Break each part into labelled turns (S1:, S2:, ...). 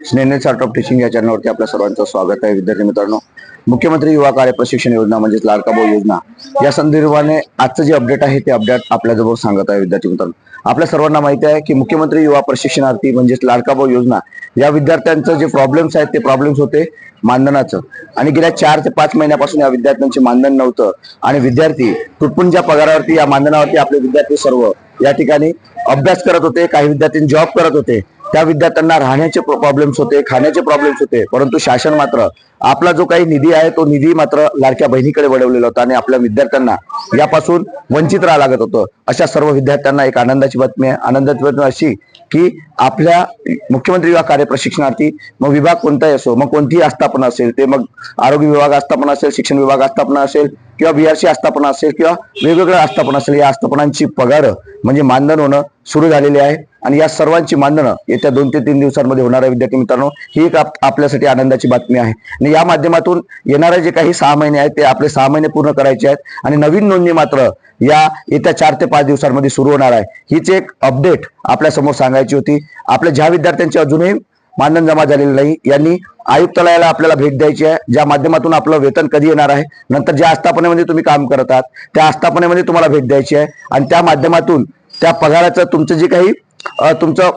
S1: Snehal art of teaching या चॅनलवरती आपल्या सर्वांचं स्वागत आहे. विद्यार्थी मित्रांनो मुख्यमंत्री युवा कार्य प्रशिक्षण योजना म्हणजेच लाडका भाऊ योजना या संदर्भाने आजचं जे अपडेट आहे ते अपडेट आपल्याजवळ सांगत आहे विद्यार्थी मित्रांनो. आपल्या सर्वांना माहिती आहे की मुख्यमंत्री युवा प्रशिक्षणार्थी म्हणजेच लाडका भाऊ योजना या विद्यार्थ्यांचं जे प्रॉब्लेम्स आहेत ते प्रॉब्लेम्स होते मानधनाचं. आणि गेल्या चार ते पाच महिन्यापासून या विद्यार्थ्यांचे मानधन नव्हतं. आणि विद्यार्थी तुटपुंच्या पगारावरती या मानधनावरती आपले विद्यार्थी सर्व या ठिकाणी अभ्यास करत होते काही विद्यार्थी जॉब करत होते. त्या विद्यार्थ्यांना राहण्याचे प्रॉब्लेम्स होते खाण्याचे प्रॉब्लेम्स होते. परंतु शासन मात्र आपला जो काही निधी आहे तो निधी मात्र लाडक्या बहिणीकडे वळवलेला होता आणि आपल्या विद्यार्थ्यांना यापासून वंचित राहावं लागत होतं. अशा सर्व विद्यार्थ्यांना एक आनंदाची बातमी आहे. आनंदाची बातमी अशी की आपल्या मुख्यमंत्री विभाग कार्य प्रशिक्षणार्थी मग विभाग कोणताही असो मग कोणतीही आस्थापना असेल ते मग आरोग्य विभाग आस्थापना असेल शिक्षण विभाग आस्थापना असेल किंवा बीआरसी आस्थापना असेल किंवा वेगवेगळ्या आस्थापना असेल या आस्थापनांची पगार म्हणजे मानधन होणं सुरू झालेले आहे. आणि या सर्वांची मानधनं येत्या दोन ते तीन दिवसांमध्ये होणार आहे विद्यार्थी मित्रांनो ही एक आपल्यासाठी आनंदाची बातमी आहे. आणि या माध्यमातून येणारे जे काही सहा महिने आहेत ते आपले सहा महिने पूर्ण करायचे आहेत. आणि नवीन नोंदणी मात्र या येत्या चार ते पाच दिवसांमध्ये सुरू होणार आहे. हीच एक अपडेट आपल्यासमोर सांगायची होती. आपल्या ज्या विद्यार्थ्यांची अजूनही मानधन जमा झालेलं नाही. यांनी आयुक्तालयाला आपल्याला भेट द्यायची आहे. ज्या माध्यमातून आपलं वेतन कधी येणार आहे नंतर ज्या आस्थापनेमध्ये तुम्ही काम करत आहात त्या आस्थापनेमध्ये तुम्हाला भेट द्यायची आहे. आणि त्या माध्यमातून त्या पगाराचं तुमचं जे काही तुमचं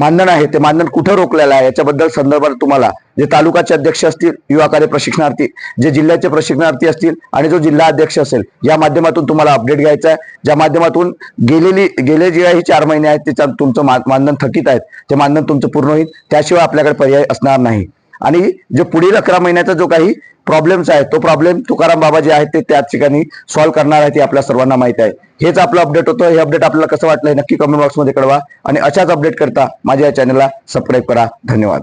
S1: मानधन आहे ते मानधन कुठं रोखलेलं आहे याच्याबद्दल संदर्भात तुम्हाला जे तालुकाचे अध्यक्ष असतील युवा कार्य प्रशिक्षणार्थी जे जिल्ह्याचे प्रशिक्षणार्थी असतील आणि जो जिल्हा अध्यक्ष असेल या माध्यमातून तुम्हाला अपडेट घ्यायचा आहे. ज्या माध्यमातून गेलेली गेले जे काही चार महिने आहेत त्याच्यात तुमचं मानधन थकीत आहेत ते मानधन तुमचं पूर्ण होईल त्याशिवाय आपल्याकडे पर्याय असणार नाही. आणि जो पुढील अकरा महिन्याचा जो काही प्रॉब्लेम्स आहे तो प्रॉब्लेम तुकाराम बाबा जे आहेत ते त्याच ठिकाणी सॉल्व्ह करणार आहे ते आपल्या सर्वांना माहिती आहे. हेच आपलं अपडेट होतं. हे अपडेट आपल्याला कसं वाटलं हे नक्की कमेंट बॉक्समध्ये कळवा. आणि अशाच अपडेट करता माझ्या या चॅनलला सबस्क्राईब करा. धन्यवाद.